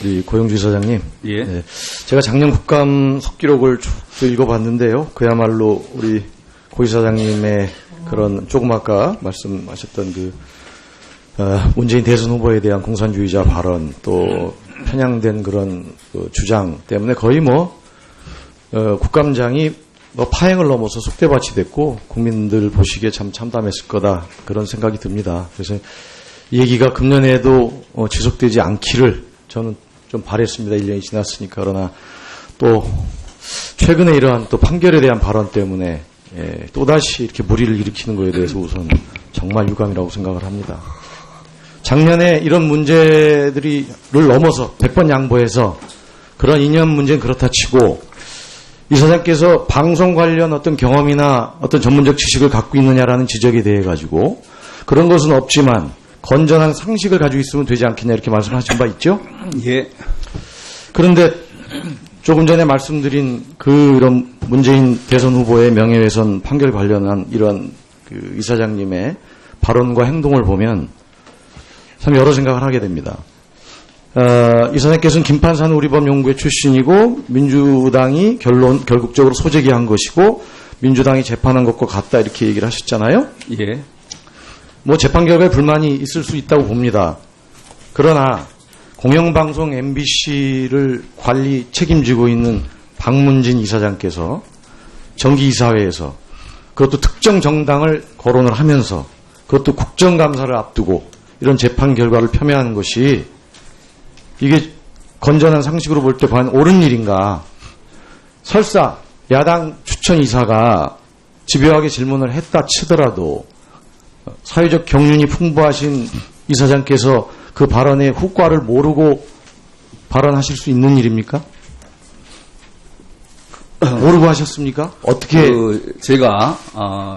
우리 고영주 이사장님. 예. 네, 제가 작년 국감 속기록을 쭉 읽어봤는데요. 그야말로 우리 고 이사장님의 그런 조금 아까 말씀하셨던 그 어, 문재인 대선 후보에 대한 공산주의자 발언 또 편향된 그런 그 주장 때문에 거의 뭐 어, 국감장이 뭐 파행을 넘어서 속대밭이 됐고 국민들 보시기에 참 참담했을 거다 그런 생각이 듭니다. 그래서 이 얘기가 금년에도 어, 지속되지 않기를 저는 좀 바랬습니다. 1년이 지났으니까 그러나 또 최근에 이러한 또 판결에 대한 발언 때문에 예, 또다시 이렇게 무리를 일으키는 것에 대해서 우선 정말 유감이라고 생각을 합니다. 작년에 이런 문제들이를 넘어서 100번 양보해서 그런 이념 문제는 그렇다 치고 이 사장께서 방송 관련 어떤 경험이나 어떤 전문적 지식을 갖고 있느냐라는 지적에 대해 가지고 그런 것은 없지만 건전한 상식을 가지고 있으면 되지 않겠냐 이렇게 말씀하신 바 있죠? 예. 그런데 조금 전에 말씀드린 그 이런 문재인 대선 후보의 명예훼손 판결 관련한 이런 그 이사장님의 발언과 행동을 보면 참 여러 생각을 하게 됩니다. 어, 이사장께서는 김판산 우리법 연구회 출신이고 민주당이 결론 결국적으로 소재기한 것이고 민주당이 재판한 것과 같다 이렇게 얘기를 하셨잖아요. 예. 뭐 재판 결과에 불만이 있을 수 있다고 봅니다. 그러나 공영방송 MBC를 관리 책임지고 있는 박문진 이사장께서 정기이사회에서 그것도 특정 정당을 거론을 하면서 그것도 국정감사를 앞두고 이런 재판 결과를 폄훼하는 것이 이게 건전한 상식으로 볼 때 과연 옳은 일인가? 설사 야당 추천 이사가 집요하게 질문을 했다 치더라도 사회적 경륜이 풍부하신 이사장께서 그 발언의 후과를 모르고 발언하실 수 있는 일입니까? 모르고 하셨습니까? 어떻게 그 제가 어,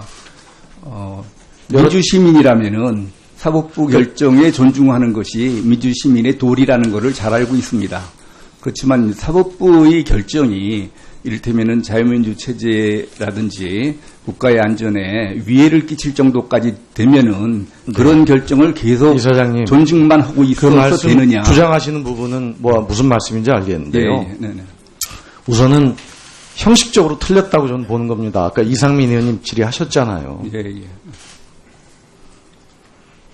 어, 민주 시민이라면은 사법부 결정에 존중하는 것이 민주 시민의 도리라는 것을 잘 알고 있습니다. 그렇지만 사법부의 결정이 이를테면은 자유민주 체제라든지 국가의 안전에 위해를 끼칠 정도까지 되면은 그런 결정을 계속 이사장님 존중만 하고 그 있어서 말씀 되느냐? 주장하시는 부분은 뭐 무슨 말씀인지 예, 알겠는데요. 예, 네, 네. 우선은 형식적으로 틀렸다고 저는 보는 겁니다. 아까 이상민 의원님 질의하셨잖아요. 예, 예.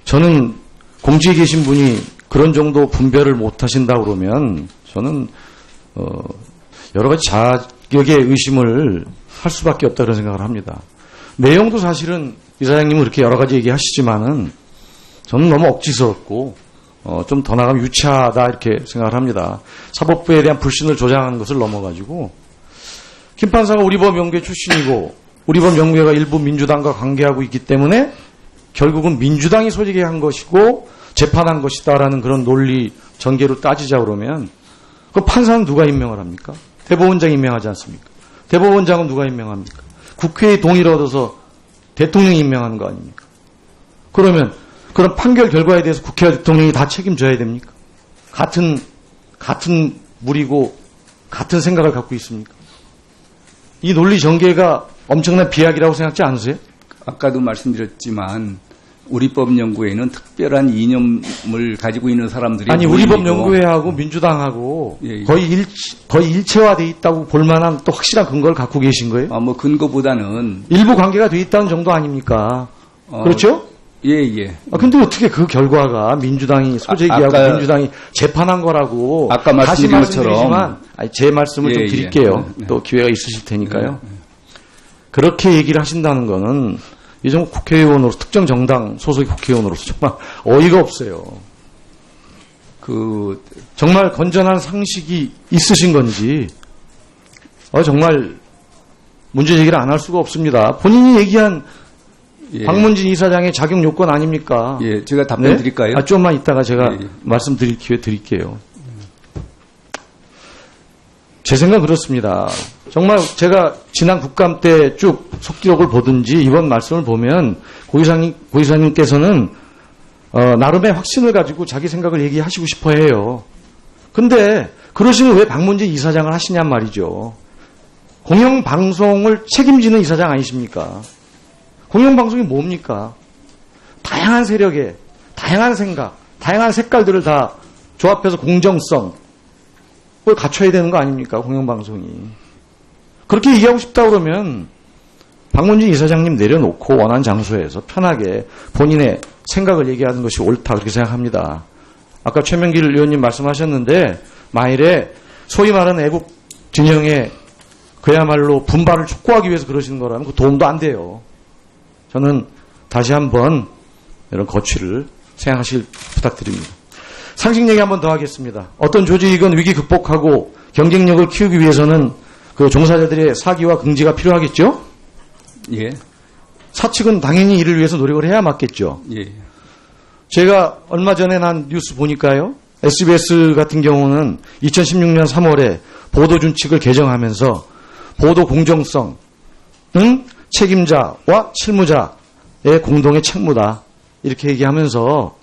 저는 공직에 계신 분이 그런 정도 분별을 못 하신다 그러면 저는 어, 여러 가지 자 격의 의심을 할 수밖에 없다 그런 생각을 합니다. 내용도 사실은 이사장님은 그렇게 여러 가지 얘기하시지만은 저는 너무 억지스럽고 어, 좀 더 나가면 유치하다 이렇게 생각을 합니다. 사법부에 대한 불신을 조장하는 것을 넘어가지고 김 판사가 우리법 연구회 출신이고 우리법 연구회가 일부 민주당과 관계하고 있기 때문에 결국은 민주당이 소지게 한 것이고 재판한 것이다라는 그런 논리 전개로 따지자 그러면 그 판사는 누가 임명을 합니까? 대법원장이 임명하지 않습니까? 대법원장은 누가 임명합니까? 국회의 동의를 얻어서 대통령이 임명하는 거 아닙니까? 그러면 그런 판결 결과에 대해서 국회와 대통령이 다 책임져야 됩니까? 같은 같은 물이고 같은 생각을 갖고 있습니까? 이 논리 전개가 엄청난 비약이라고 생각지 않으세요? 아까도 말씀드렸지만 우리법 연구회는 특별한 이념을 가지고 있는 사람들이 아니 우리법 연구회하고 민주당하고 예, 예. 거의 일 거의 일체화돼 있다고 볼 만한 또 확실한 근거를 갖고 계신 거예요? 아, 뭐 근거보다는 일부 관계가 돼 있다는 정도 아닙니까? 어, 그렇죠? 예, 예. 아, 근데 어떻게 그 결과가 민주당이 소재기하고 아, 민주당이 재판한 거라고 아까 다시 말씀드린 것처럼 말씀드리지만 아니, 제 말씀을 예, 좀 예. 드릴게요. 네, 네. 또 기회가 있으실 테니까요. 그렇게 얘기를 하신다는 거는 이 정도 국회의원으로서 특정 정당 소속의 국회의원으로서 정말 어이가 없어요. 그 정말 건전한 상식이 있으신 건지 어, 정말 문제 제기를 안 할 수가 없습니다. 본인이 얘기한 예, 박문진 이사장의 자격 요건 아닙니까? 예, 제가 답변 네? 드릴까요? 아, 좀만 이따가 제가 예, 예. 말씀드릴 기회 드릴게요. 제 생각 은 그렇습니다. 정말 제가 지난 국감 때 쭉 속기록을 보든지 이번 말씀을 보면 고이사님, 고이사님께서는 어, 나름의 확신을 가지고 자기 생각을 얘기하시고 싶어 해요. 근데 그러시면 왜 박문진 이사장을 하시냔 말이죠. 공영방송을 책임지는 이사장 아니십니까? 공영방송이 뭡니까? 다양한 세력의 다양한 생각, 다양한 색깔들을 다 조합해서 공정성, 그걸 갖춰야 되는 거 아닙니까? 공영방송이. 그렇게 얘기하고 싶다 그러면 박문진 이사장님 내려놓고 원하는 장소에서 편하게 본인의 생각을 얘기하는 것이 옳다 그렇게 생각합니다. 아까 최명길 의원님 말씀하셨는데 만일에 소위 말하는 애국 진영의 그야말로 분발을 촉구하기 위해서 그러시는 거라면 그 도움도 안 돼요. 저는 다시 한번 이런 거취를 생각하실 부탁드립니다. 상식 얘기 한번 더 하겠습니다. 어떤 조직은 위기 극복하고 경쟁력을 키우기 위해서는 그 종사자들의 사기와 긍지가 필요하겠죠? 예, 사측은 당연히 이를 위해서 노력을 해야 맞겠죠. 예, 제가 얼마 전에 난 뉴스 보니까요. SBS 같은 경우는 2016년 3월에 보도 준칙을 개정하면서 보도 공정성은 책임자와 실무자의 공동의 책무다. 이렇게 얘기하면서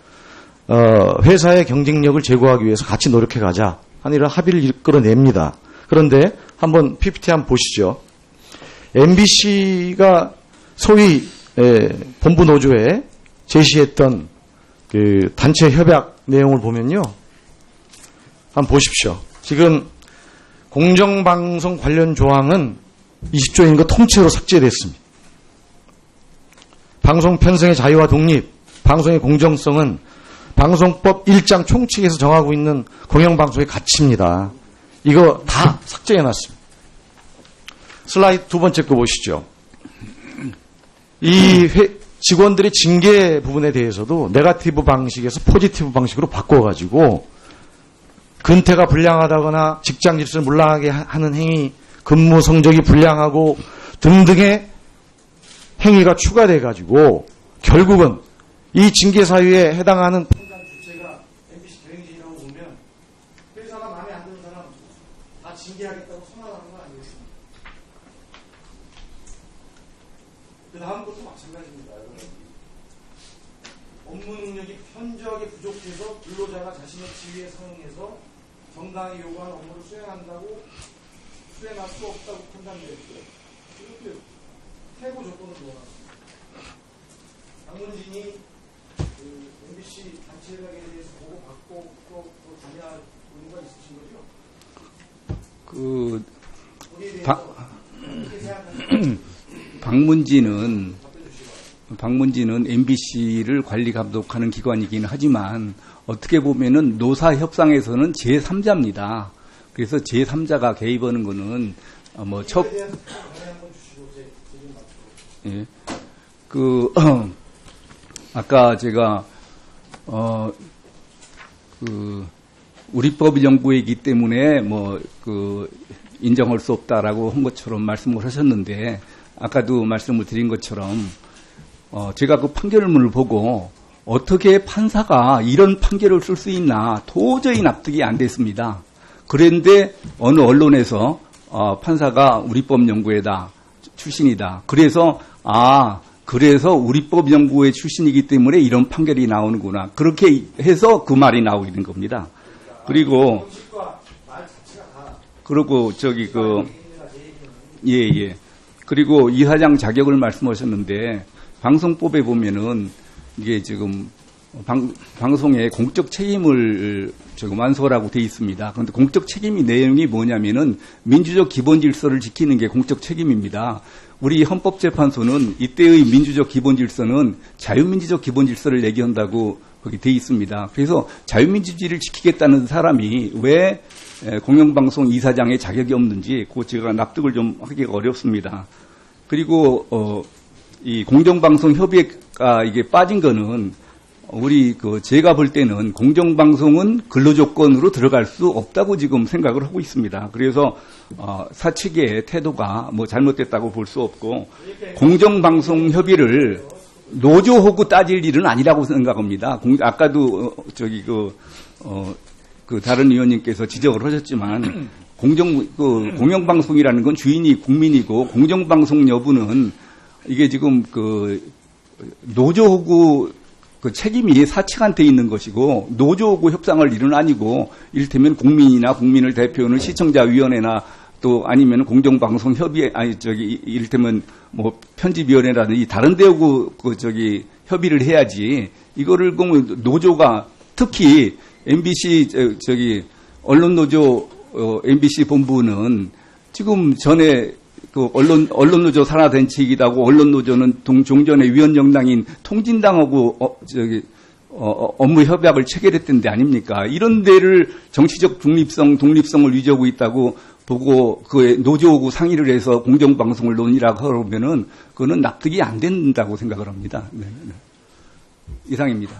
어, 회사의 경쟁력을 제고하기 위해서 같이 노력해 가자 하는 이런 합의를 이끌어냅니다. 그런데 한번 PPT 한번 보시죠. MBC가 소위 에, 본부 노조에 제시했던 그 단체 협약 내용을 보면요. 한번 보십시오. 지금 공정방송 관련 조항은 20조인 거 통째로 삭제됐습니다. 방송 편성의 자유와 독립, 방송의 공정성은 방송법 1장 총칙에서 정하고 있는 공영방송의 가치입니다. 이거 다 삭제해놨습니다. 슬라이드 두 번째 거 보시죠. 이 회- 직원들의 징계 부분에 대해서도 네가티브 방식에서 포지티브 방식으로 바꿔가지고 근태가 불량하다거나 직장 질서를 물랑하게 하- 하는 행위, 근무 성적이 불량하고 등등의 행위가 추가돼가지고 결국은 이 징계 사유에 해당하는 판단 주체가 MBC 경영진이라고 보면 회사가 마음에 안 드는 사람 다 징계하겠다고 선언하는 거 아니겠습니까? 그 다음 것도 마찬가지입니다. 여러분. 업무 능력이 현저하게 부족해서 근로자가 자신의 지위에 상응해서 정당히 요구하는 업무를 수행한다고 수행할 수 없다고 판단되었고요. 이것도 해고 조건을 넣어놨습니다. 강문진이 그 MBC 단체 협약에 대해서 보고받고 또, 또 관여할 의무가 있으신 거죠? 그 생각하시는지 박문진은 박문진은 MBC를 관리 감독하는 기관이긴 하지만 어떻게 보면은 노사 협상에서는 제3자입니다. 그래서 제3자가 개입하는 거는 어, 뭐 첫, 제 질문 맞추고. 예. 그, 아까 제가, 어, 그, 우리법 연구이기 때문에 뭐, 그, 인정할 수 없다라고 한 것처럼 말씀을 하셨는데, 아까도 말씀을 드린 것처럼, 어, 제가 그 판결문을 보고 어떻게 판사가 이런 판결을 쓸 수 있나 도저히 납득이 안 됐습니다. 그런데 어느 언론에서 어, 판사가 우리법 연구회다 출신이다. 그래서 아 그래서 우리법 연구회 출신이기 때문에 이런 판결이 나오는구나. 그렇게 해서 그 말이 나오게 된 겁니다. 그리고 그리고 저기 그 예, 예. 그리고 이사장 자격을 말씀하셨는데 방송법에 보면은 이게 지금 방, 방송에 공적 책임을 지금 완수하라고 돼 있습니다. 그런데 공적 책임이 내용이 뭐냐면은 민주적 기본 질서를 지키는 게 공적 책임입니다. 우리 헌법재판소는 이때의 민주적 기본 질서는 자유민주적 기본 질서를 얘기한다고 거기 돼 있습니다. 그래서 자유민주주의를 지키겠다는 사람이 왜 에, 공영방송 이사장의 자격이 없는지 그 제가 납득을 좀 하기가 어렵습니다. 그리고 어, 이 공정방송 협의회가 이게 빠진 거는 우리 그 제가 볼 때는 공정방송은 근로조건으로 들어갈 수 없다고 지금 생각을 하고 있습니다. 그래서 어, 사측의 태도가 뭐 잘못됐다고 볼 수 없고 공정방송 협의를 노조하고 따질 일은 아니라고 생각합니다. 공- 아까도 어, 저기 그, 어, 그 다른 의원님께서 지적을 하셨지만 공정 그 공영방송이라는 건 주인이 국민이고 공정방송 여부는 이게 지금 그 노조하고 그 책임이 사측한테 있는 것이고 노조하고 협상할 일은 아니고 이를테면 국민이나 국민을 대표하는 시청자위원회나 또 아니면 공정방송 협의 아니 저기 이를테면 뭐 편집위원회라든지 다른 데하고 그 저기 협의를 해야지 이거를 그 노조가 특히 MBC 저, 저기 언론 노조 어, MBC 본부는 지금 전에 그 언론 언론 노조 산하단체이기도 하고 언론 노조는 동 종전의 위원 정당인 통진당하고 어, 저기 어, 어, 업무 협약을 체결했던 데 아닙니까? 이런 데를 정치적 중립성, 독립성을 유지하고 있다고 보고 그 노조하고 상의를 해서 공정방송을 논의라고 하면은 그거는 납득이 안 된다고 생각을 합니다. 네, 네. 이상입니다.